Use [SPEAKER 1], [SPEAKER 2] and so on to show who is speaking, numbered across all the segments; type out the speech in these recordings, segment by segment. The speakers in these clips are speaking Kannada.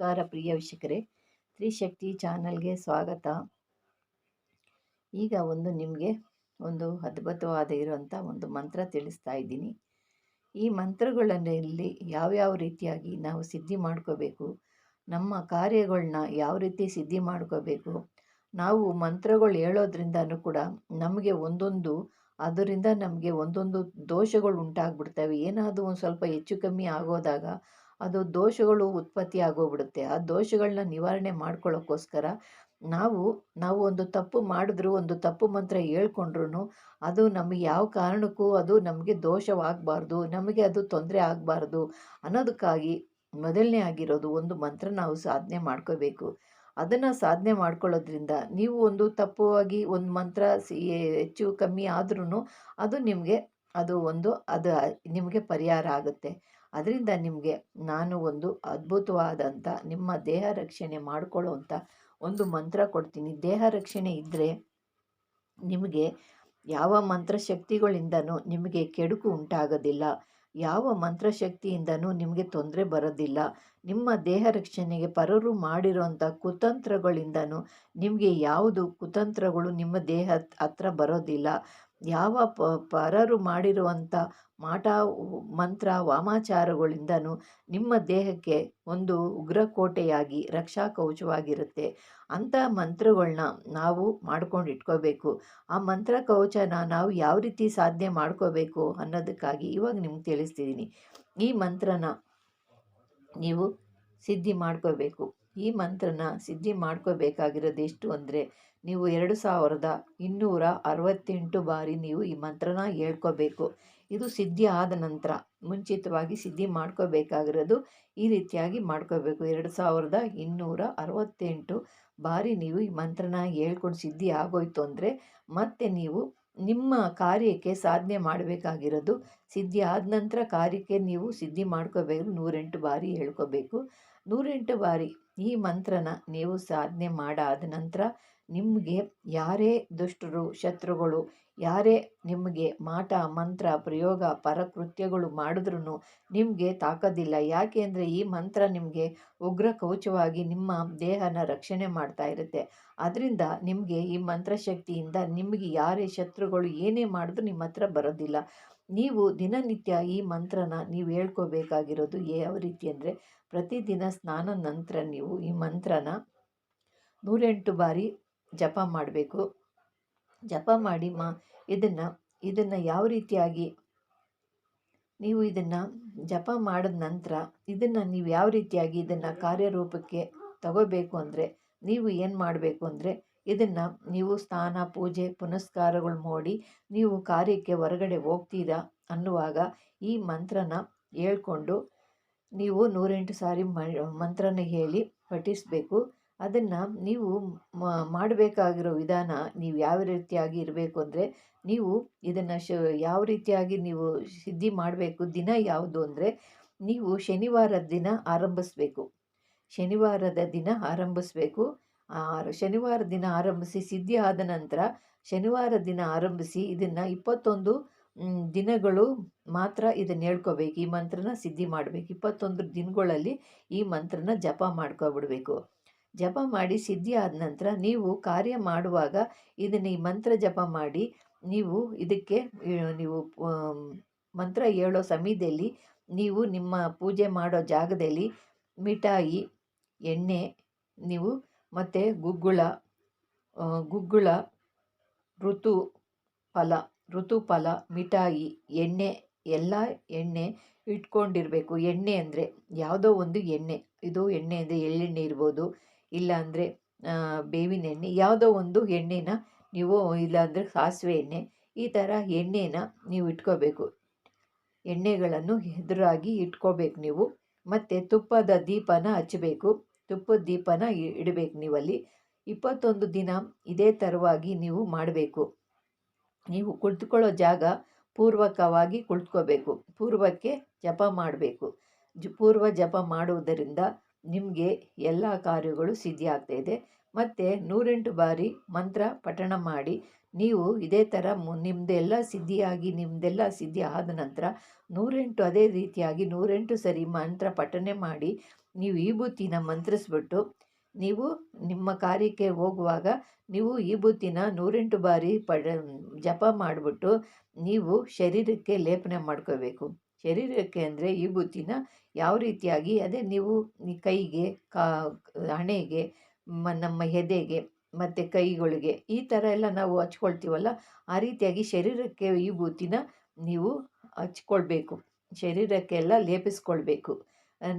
[SPEAKER 1] ನಮಸ್ಕಾರ ಪ್ರಿಯ ವೀಕ್ಷಕರೇ. ತ್ರಿಶಕ್ತಿ ಚಾನಲ್ಗೆ ಸ್ವಾಗತ. ಈಗ ಒಂದು ನಿಮಗೆ ಒಂದು ಅದ್ಭುತವಾದ ಇರುವಂಥ ಒಂದು ಮಂತ್ರ ತಿಳಿಸ್ತಾ ಇದ್ದೀನಿ. ಈ ಮಂತ್ರಗಳಲ್ಲಿ ಯಾವ್ಯಾವ ರೀತಿಯಾಗಿ ನಾವು ಸಿದ್ಧಿ ಮಾಡ್ಕೋಬೇಕು, ನಮ್ಮ ಕಾರ್ಯಗಳನ್ನ ಯಾವ ರೀತಿ ಸಿದ್ಧಿ ಮಾಡ್ಕೋಬೇಕು, ನಾವು ಮಂತ್ರಗಳು ಹೇಳೋದ್ರಿಂದನೂ ಕೂಡ ನಮಗೆ ಒಂದೊಂದು, ಅದರಿಂದ ನಮಗೆ ಒಂದೊಂದು ದೋಷಗಳು ಉಂಟಾಗ್ಬಿಡ್ತವೆ. ಏನಾದರೂ ಒಂದು ಸ್ವಲ್ಪ ಹೆಚ್ಚು ಕಮ್ಮಿ ಆಗೋದಾಗ ಅದು ದೋಷಗಳು ಉತ್ಪತ್ತಿ ಆಗೋಗ್ಬಿಡುತ್ತೆ. ಆ ದೋಷಗಳನ್ನ ನಿವಾರಣೆ ಮಾಡ್ಕೊಳ್ಳೋಕ್ಕೋಸ್ಕರ ನಾವು ನಾವು ಒಂದು ತಪ್ಪು ಮಾಡಿದ್ರು, ಒಂದು ತಪ್ಪು ಮಂತ್ರ ಹೇಳ್ಕೊಂಡ್ರು ಅದು ನಮಗೆ ಯಾವ ಕಾರಣಕ್ಕೂ ಅದು ನಮಗೆ ದೋಷವಾಗಬಾರ್ದು, ನಮಗೆ ಅದು ತೊಂದರೆ ಆಗಬಾರ್ದು ಅನ್ನೋದಕ್ಕಾಗಿ ಮೊದಲನೇ ಆಗಿರೋದು ಒಂದು ಮಂತ್ರ ನಾವು ಸಾಧನೆ ಮಾಡ್ಕೋಬೇಕು. ಅದನ್ನು ಸಾಧನೆ ಮಾಡ್ಕೊಳ್ಳೋದ್ರಿಂದ ನೀವು ಒಂದು ತಪ್ಪುವಾಗಿ ಒಂದು ಮಂತ್ರ ಸಿ, ಹೆಚ್ಚು ಕಮ್ಮಿ ಆದ್ರೂ ಅದು ನಿಮಗೆ, ಅದು ಒಂದು, ಅದು ನಿಮಗೆ ಪರಿಹಾರ ಆಗುತ್ತೆ. ಅದರಿಂದ ನಿಮಗೆ ನಾನು ಒಂದು ಅದ್ಭುತವಾದಂಥ ನಿಮ್ಮ ದೇಹ ರಕ್ಷಣೆ ಮಾಡಿಕೊಳ್ಳುವಂಥ ಒಂದು ಮಂತ್ರ ಕೊಡ್ತೀನಿ. ದೇಹ ರಕ್ಷಣೆ ಇದ್ದರೆ ನಿಮಗೆ ಯಾವ ಮಂತ್ರಶಕ್ತಿಗಳಿಂದನೂ ನಿಮಗೆ ಕೆಡುಕು ಉಂಟಾಗೋದಿಲ್ಲ. ಯಾವ ಮಂತ್ರಶಕ್ತಿಯಿಂದನೂ ನಿಮಗೆ ತೊಂದರೆ ಬರೋದಿಲ್ಲ. ನಿಮ್ಮ ದೇಹ ರಕ್ಷಣೆಗೆ ಪರರು ಮಾಡಿರೋಂಥ ಕುತಂತ್ರಗಳಿಂದನೂ ನಿಮಗೆ ಯಾವುದು ಕುತಂತ್ರಗಳು ನಿಮ್ಮ ದೇಹ ಹತ್ರ ಬರೋದಿಲ್ಲ. ಯಾವ ಪರರು ಮಾಡಿರುವಂಥ ಮಾಟ, ಮಂತ್ರ, ವಾಮಾಚಾರಗಳಿಂದನೂ ನಿಮ್ಮ ದೇಹಕ್ಕೆ ಒಂದು ಉಗ್ರಕೋಟೆಯಾಗಿ, ರಕ್ಷಾ ಕವಚವಾಗಿರುತ್ತೆ. ಅಂಥ ಮಂತ್ರಗಳನ್ನ ನಾವು ಮಾಡ್ಕೊಂಡು ಇಟ್ಕೋಬೇಕು ಆ ಮಂತ್ರ ಕವಚನ ನಾವು ಯಾವ ರೀತಿ ಸಾಧನೆ ಮಾಡ್ಕೋಬೇಕು ಅನ್ನೋದಕ್ಕಾಗಿ ಇವಾಗ ನಿಮ್ಗೆ ತಿಳಿಸ್ತಿದ್ದೀನಿ ಈ ಮಂತ್ರನ ನೀವು ಸಿದ್ಧಿ ಮಾಡ್ಕೋಬೇಕು. ಈ ಮಂತ್ರನ ಸಿದ್ಧಿ ಮಾಡ್ಕೋಬೇಕಾಗಿರೋದು ಎಷ್ಟು ಅಂದರೆ ನೀವು ಎರಡು ಸಾವಿರದ ಇನ್ನೂರ ಅರವತ್ತೆಂಟು ಬಾರಿ ನೀವು ಈ ಮಂತ್ರನ ಹೇಳ್ಕೋಬೇಕು. ಇದು ಸಿದ್ಧಿ ಆದ ನಂತರ ಮುಂಚಿತವಾಗಿ ಸಿದ್ಧಿ ಮಾಡ್ಕೋಬೇಕಾಗಿರೋದು ಈ ರೀತಿಯಾಗಿ ಮಾಡ್ಕೋಬೇಕು. ಎರಡು ಸಾವಿರದ ಇನ್ನೂರ ಅರವತ್ತೆಂಟು ಬಾರಿ ನೀವು ಈ ಮಂತ್ರನ ಹೇಳ್ಕೊಂಡು ಸಿದ್ಧಿ ಆಗೋಯ್ತು ಅಂದರೆ ಮತ್ತೆ ನೀವು ನಿಮ್ಮ ಕಾರ್ಯಕ್ಕೆ ಸಾಧನೆ ಮಾಡಬೇಕಾಗಿರೋದು. ಸಿದ್ಧಿ ಆದ ನಂತರ ಕಾರ್ಯಕ್ಕೆ ನೀವು ಸಿದ್ಧಿ ಮಾಡ್ಕೋಬೇಕು. ನೂರೆಂಟು ಬಾರಿ ಹೇಳ್ಕೋಬೇಕು. ನೂರೆಂಟು ಬಾರಿ ಈ ಮಂತ್ರನ ನೀವು ಸಾಧನೆ ಮಾಡಾದ ನಂತರ ನಿಮಗೆ ಯಾರೇ ದುಷ್ಟರು, ಶತ್ರುಗಳು, ಯಾರೇ ನಿಮಗೆ ಮಾಟ, ಮಂತ್ರ, ಪ್ರಯೋಗ, ಪರಕೃತ್ಯಗಳು ಮಾಡಿದ್ರೂ ನಿಮಗೆ ತಾಕೋದಿಲ್ಲ. ಯಾಕೆ ಅಂದರೆ ಈ ಮಂತ್ರ ನಿಮಗೆ ಉಗ್ರ ಕವಚವಾಗಿ ನಿಮ್ಮ ದೇಹನ ರಕ್ಷಣೆ ಮಾಡ್ತಾ ಇರುತ್ತೆ. ಅದರಿಂದ ನಿಮಗೆ ಈ ಮಂತ್ರಶಕ್ತಿಯಿಂದ ನಿಮಗೆ ಯಾರೇ ಶತ್ರುಗಳು ಏನೇ ಮಾಡಿದ್ರೂ ನಿಮ್ಮ ಹತ್ರ ಬರೋದಿಲ್ಲ. ನೀವು ದಿನನಿತ್ಯ ಈ ಮಂತ್ರನ ನೀವು ಹೇಳ್ಕೋಬೇಕಾಗಿರೋದು ಯಾವ ರೀತಿ ಅಂದರೆ ಪ್ರತಿದಿನ ಸ್ನಾನ ನಂತರ ನೀವು ಈ ಮಂತ್ರನ ನೂರೆಂಟು ಬಾರಿ ಜಪ ಮಾಡಬೇಕು. ಜಪ ಮಾಡಿ, ಮಾ, ಇದನ್ನು ಇದನ್ನು ಯಾವ ರೀತಿಯಾಗಿ ನೀವು ಇದನ್ನು ಜಪ ಮಾಡಿದ ನಂತರ ಇದನ್ನು ನೀವು ಯಾವ ರೀತಿಯಾಗಿ ಇದನ್ನು ಕಾರ್ಯರೂಪಕ್ಕೆ ತಗೋಬೇಕು ಅಂದರೆ, ನೀವು ಏನು ಮಾಡಬೇಕು ಅಂದರೆ, ಇದನ್ನು ನೀವು ಸ್ನಾನ, ಪೂಜೆ, ಪುನಸ್ಕಾರಗಳು ಮಾಡಿ ನೀವು ಕಾರ್ಯಕ್ಕೆ ಹೊರಗಡೆ ಹೋಗ್ತೀರಾ ಅನ್ನುವಾಗ ಈ ಮಂತ್ರನ ಹೇಳ್ಕೊಂಡು ನೀವು ನೂರೆಂಟು ಸಾರಿ ಮಂತ್ರನ ಹೇಳಿ ಪಠಿಸಬೇಕು. ಅದನ್ನು ನೀವು ಮಾಡಬೇಕಾಗಿರೋ ವಿಧಾನ ನೀವು ಯಾವ ರೀತಿಯಾಗಿ ಇರಬೇಕು ಅಂದರೆ ನೀವು ಇದನ್ನು ಶ, ಯಾವ ರೀತಿಯಾಗಿ ನೀವು ಸಿದ್ಧಿ ಮಾಡಬೇಕು, ದಿನ ಯಾವುದು ಅಂದರೆ ನೀವು ಶನಿವಾರದ ದಿನ ಆರಂಭಿಸಬೇಕು. ಶನಿವಾರದ ದಿನ ಆರಂಭಿಸಬೇಕು. ಶನಿವಾರ ದಿನ ಆರಂಭಿಸಿ ಸಿದ್ಧಿ ಆದ ನಂತರ ಶನಿವಾರ ದಿನ ಆರಂಭಿಸಿ ಇದನ್ನು ಇಪ್ಪತ್ತೊಂದು ದಿನಗಳು ಮಾತ್ರ ಇದನ್ನು ಹೇಳ್ಕೋಬೇಕು. ಈ ಮಂತ್ರನ ಸಿದ್ಧಿ ಮಾಡಬೇಕು. ಇಪ್ಪತ್ತೊಂದು ದಿನಗಳಲ್ಲಿ ಈ ಮಂತ್ರನ ಜಪ ಮಾಡ್ಕೊಬಿಡ್ಬೇಕು. ಜಪ ಮಾಡಿ ಸಿದ್ಧಿ ಆದ ನಂತರ ನೀವು ಕಾರ್ಯ ಮಾಡುವಾಗ ಇದನ್ನ ಈ ಮಂತ್ರ ಜಪ ಮಾಡಿ ನೀವು ಇದಕ್ಕೆ ನೀವು ಮಂತ್ರ ಹೇಳೋ ಸಮಯದಲ್ಲಿ ನೀವು ನಿಮ್ಮ ಪೂಜೆ ಮಾಡೋ ಜಾಗದಲ್ಲಿ ಮಿಠಾಯಿ, ಎಣ್ಣೆ, ನೀವು ಮತ್ತು ಗುಗ್ಗುಳ ಗುಗ್ಗುಳ, ಋತು ಫಲ ಋತು ಫಲ, ಮಿಠಾಯಿ, ಎಣ್ಣೆ, ಎಲ್ಲ ಎಣ್ಣೆ ಇಟ್ಕೊಂಡಿರಬೇಕು. ಎಣ್ಣೆ ಅಂದರೆ ಯಾವುದೋ ಒಂದು ಎಣ್ಣೆ. ಇದು ಎಣ್ಣೆ ಅಂದರೆ ಎಳ್ಳೆಣ್ಣೆ ಇರ್ಬೋದು. ಇಲ್ಲಾಂದರೆ ಬೇವಿನ ಎಣ್ಣೆ, ಯಾವುದೋ ಒಂದು ಎಣ್ಣೆನ ನೀವು ಇಲ್ಲಾಂದರೆ ಸಾಸಿವೆ ಎಣ್ಣೆ, ಈ ಥರ ಎಣ್ಣೆನ ನೀವು ಇಟ್ಕೋಬೇಕು. ಎಣ್ಣೆಗಳನ್ನು ಎದುರಾಗಿ ಇಟ್ಕೋಬೇಕು ನೀವು. ಮತ್ತು ತುಪ್ಪದ ದೀಪನ ಹಚ್ಚಬೇಕು ತುಪ್ಪದ ದೀಪನ ಇಡಬೇಕು ನೀವಲ್ಲಿ. ಇಪ್ಪತ್ತೊಂದು ದಿನ ಇದೇ ಥರವಾಗಿ ನೀವು ಮಾಡಬೇಕು. ನೀವು ಕುಳಿತುಕೊಳ್ಳೋ ಜಾಗ ಪೂರ್ವಕವಾಗಿ ಕುಳಿತುಕೋಬೇಕು ಪೂರ್ವಕ್ಕೆ ಜಪ ಮಾಡಬೇಕು. ಜ, ಪೂರ್ವ ಜಪ ಮಾಡುವುದರಿಂದ ನಿಮಗೆ ಎಲ್ಲ ಕಾರ್ಯಗಳು ಸಿದ್ಧಿಯಾಗ್ತಾ ಇದೆ. ಮತ್ತು ನೂರೆಂಟು ಬಾರಿ ಮಂತ್ರ ಪಠಣ ಮಾಡಿ, ನೀವು ಇದೇ ಥರ ಮು ನಿಮ್ಮದೆಲ್ಲ ಸಿದ್ಧಿಯಾಗಿ ನಿಮ್ಮದೆಲ್ಲ ಸಿದ್ಧಿ ಆದ ನಂತರ ನೂರೆಂಟು ಅದೇ ರೀತಿಯಾಗಿ ನೂರೆಂಟು ಸರಿ ಮಂತ್ರ ಪಠನೆ ಮಾಡಿ, ನೀವು ವಿಭೂತಿನ ಮಂತ್ರಿಸ್ಬಿಟ್ಟು, ನೀವು ನಿಮ್ಮ ಕಾರ್ಯಕ್ಕೆ ಹೋಗುವಾಗ ನೀವು ವಿಭೂತಿನ ನೂರೆಂಟು ಬಾರಿ ಪಡ ಜಪ ಮಾಡಿಬಿಟ್ಟು, ನೀವು ಶರೀರಕ್ಕೆ ಲೇಪನೆ ಮಾಡ್ಕೋಬೇಕು. ಶರೀರಕ್ಕೆ ಅಂದರೆ ವಿಭೂತಿನ ಯಾವ ರೀತಿಯಾಗಿ ಅದೇ ನೀವು ಈ ಕೈಗೆ, ಕಾ ಹಣೆಗೆ, ಮ, ನಮ್ಮ ಎದೆಗೆ, ಮತ್ತು ಕೈಗಳಿಗೆ ಈ ಥರ ಎಲ್ಲ ನಾವು ಹಚ್ಕೊಳ್ತೀವಲ್ಲ, ಆ ರೀತಿಯಾಗಿ ಶರೀರಕ್ಕೆ ವಿಭೂತಿನ ನೀವು ಹಚ್ಕೊಳ್ಬೇಕು. ಶರೀರಕ್ಕೆಲ್ಲ ಲೇಪಿಸ್ಕೊಳ್ಬೇಕು.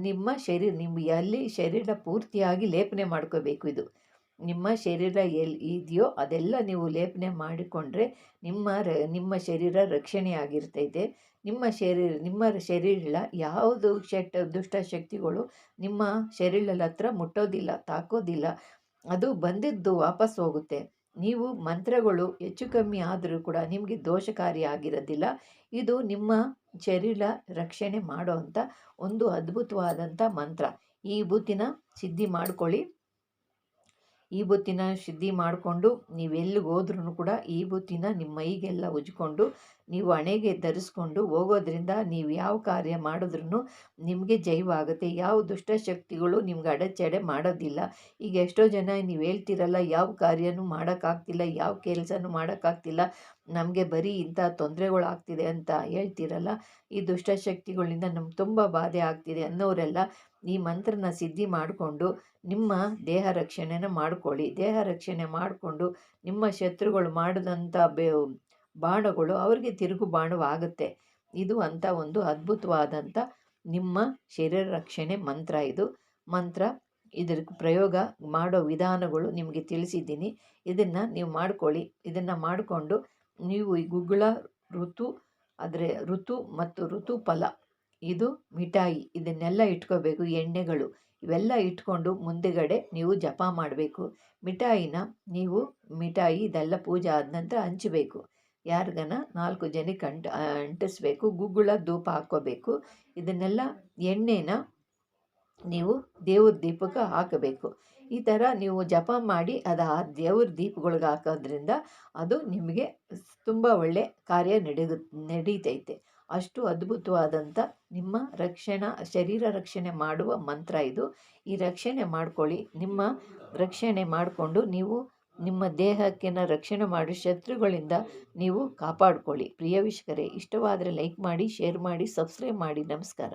[SPEAKER 1] ನಿಮ್ಮ ಶರೀರ ನಿಮ್ಮ ಎಲ್ಲಿ ಶರೀರ ಪೂರ್ತಿಯಾಗಿ ಲೇಪನೆ ಮಾಡ್ಕೋಬೇಕು ಇದು. ನಿಮ್ಮ ಶರೀರ ಎಲ್ಲಿ ಇದೆಯೋ ಅದೆಲ್ಲ ನೀವು ಲೇಪನೆ ಮಾಡಿಕೊಂಡ್ರೆ ನಿಮ್ಮ ರ ನಿಮ್ಮ ಶರೀರ ರಕ್ಷಣೆ ಆಗಿರ್ತೈತೆ ನಿಮ್ಮ ಶರೀರ ನಿಮ್ಮ ಶರೀರ ಯಾವುದು ದುಷ್ಟ ಶಕ್ತಿಗಳು ನಿಮ್ಮ ಶರೀರದ ಹತ್ರ ಮುಟ್ಟೋದಿಲ್ಲ, ತಾಕೋದಿಲ್ಲ. ಅದು ಬಂದಿದ್ದು ವಾಪಸ್ ಹೋಗುತ್ತೆ. ನೀವು ಮಂತ್ರಗಳು ಹೆಚ್ಚು ಕಮ್ಮಿ ಆದರೂ ಕೂಡ ನಿಮಗೆ ದೋಷಕಾರಿ ಆಗಿರೋದಿಲ್ಲ ಇದು ನಿಮ್ಮ ಶರೀರ ರಕ್ಷಣೆ ಮಾಡೋ ಒಂದು ಅದ್ಭುತವಾದಂಥ ಮಂತ್ರ. ಈ ಬೂತಿನ ಸಿದ್ಧಿ ಮಾಡ್ಕೊಳ್ಳಿ. ಈ ಬುತ್ತಿನ ಶುದ್ಧಿ ಮಾಡಿಕೊಂಡು ನೀವೆಲ್ಲಿಗೆ ಹೋದ್ರೂ ಕೂಡ ಈ ಬುತ್ತಿನ ನಿಮ್ಮ ಮೈಗೆಲ್ಲ ಉಜ್ಕೊಂಡು ನೀವು ಹಣೆಗೆ ಧರಿಸ್ಕೊಂಡು ಹೋಗೋದ್ರಿಂದ ನೀವು ಯಾವ ಕಾರ್ಯ ಮಾಡಿದ್ರೂ ನಿಮಗೆ ಜೈವಾಗುತ್ತೆ ಯಾವ ದುಷ್ಟಶಕ್ತಿಗಳು ನಿಮ್ಗೆ ಅಡಚಡೆ ಮಾಡೋದಿಲ್ಲ. ಈಗ ಎಷ್ಟೋ ಜನ ನೀವು ಹೇಳ್ತಿರಲ್ಲ, ಯಾವ ಕಾರ್ಯನೂ ಮಾಡೋಕ್ಕಾಗ್ತಿಲ್ಲ, ಯಾವ ಕೆಲಸನೂ ಮಾಡೋಕ್ಕಾಗ್ತಿಲ್ಲ, ನಮಗೆ ಬರೀ ಇಂಥ ತೊಂದರೆಗಳು ಆಗ್ತಿದೆ ಅಂತ ಹೇಳ್ತಿರಲ್ಲ, ಈ ದುಷ್ಟಶಕ್ತಿಗಳಿಂದ ನಮ್ಗೆ ತುಂಬ ಬಾಧೆ ಆಗ್ತಿದೆ ಅನ್ನೋರೆಲ್ಲ ಈ ಮಂತ್ರನ ಸಿದ್ಧಿ ಮಾಡಿಕೊಂಡು ನಿಮ್ಮ ದೇಹ ರಕ್ಷಣೆನ ಮಾಡ್ಕೊಳ್ಳಿ. ದೇಹ ರಕ್ಷಣೆ ಮಾಡಿಕೊಂಡು ನಿಮ್ಮ ಶತ್ರುಗಳು ಮಾಡಿದಂಥ ಬೆ ಬಾಣಗಳು ಅವರಿಗೆ ತಿರುಗು ಬಾಣವಾಗುತ್ತೆ. ಇದು ಅಂಥ ಒಂದು ಅದ್ಭುತವಾದಂಥ ನಿಮ್ಮ ಶರೀರ ರಕ್ಷಣೆ ಮಂತ್ರ ಇದು. ಮಂತ್ರ ಇದರ ಪ್ರಯೋಗ ಮಾಡೋ ವಿಧಾನಗಳು ನಿಮಗೆ ತಿಳಿಸಿದ್ದೀನಿ. ಇದನ್ನು ನೀವು ಮಾಡ್ಕೊಳ್ಳಿ. ಇದನ್ನು ಮಾಡಿಕೊಂಡು ನೀವು ಈ ಗುಗ್ಗಳ ಋತು ಆದರೆ ಋತು ಮತ್ತು ಋತು ಫಲ ಇದು ಮಿಠಾಯಿ ಇದನ್ನೆಲ್ಲ ಇಟ್ಕೋಬೇಕು. ಎಣ್ಣೆಗಳು ಇವೆಲ್ಲ ಇಟ್ಕೊಂಡು ಮುಂದೆಗಡೆ ನೀವು ಜಪ ಮಾಡಬೇಕು. ಮಿಠಾಯಿನ ನೀವು ಮಿಠಾಯಿ ಇದೆಲ್ಲ ಪೂಜೆ ಆದ ನಂತರ ಹಂಚಬೇಕು. ಯಾರಿಗನ ನಾಲ್ಕು ಜನಕ್ಕೆ ಅಂಟ ಅಂಟಿಸ್ಬೇಕು ಗುಗ್ಗುಳ ಧೂಪ ಹಾಕ್ಕೋಬೇಕು. ಇದನ್ನೆಲ್ಲ ಎಣ್ಣೆನ ನೀವು ದೇವ್ರ ದೀಪಕ್ಕೆ ಹಾಕಬೇಕು. ಈ ಥರ ನೀವು ಜಪ ಮಾಡಿ ಅದು ಆ ದೇವ್ರ ದೀಪಗಳಿಗೆ ಹಾಕೋದ್ರಿಂದ ಅದು ನಿಮಗೆ ತುಂಬ ಒಳ್ಳೆ ಕಾರ್ಯ ನಡೆದು ನಡೀತೈತೆ. ಅಷ್ಟು ಅದ್ಭುತವಾದಂಥ ನಿಮ್ಮ ರಕ್ಷಣಾ, ಶರೀರ ರಕ್ಷಣೆ ಮಾಡುವ ಮಂತ್ರ ಇದು. ಈ ರಕ್ಷಣೆ ಮಾಡ್ಕೊಳ್ಳಿ. ನಿಮ್ಮ ರಕ್ಷಣೆ ಮಾಡಿಕೊಂಡು ನೀವು ನಿಮ್ಮ ದೇಹಕ್ಕೆನ ರಕ್ಷಣೆ ಮಾಡಿ ಶತ್ರುಗಳಿಂದ ನೀವು ಕಾಪಾಡಿಕೊಳ್ಳಿ. ಪ್ರಿಯ ವೀಕ್ಷಕರೇ, ಇಷ್ಟವಾದರೆ ಲೈಕ್ ಮಾಡಿ ಶೇರ್ ಮಾಡಿ ಸಬ್ಸ್ಕ್ರೈಬ್ ಮಾಡಿ. ನಮಸ್ಕಾರ.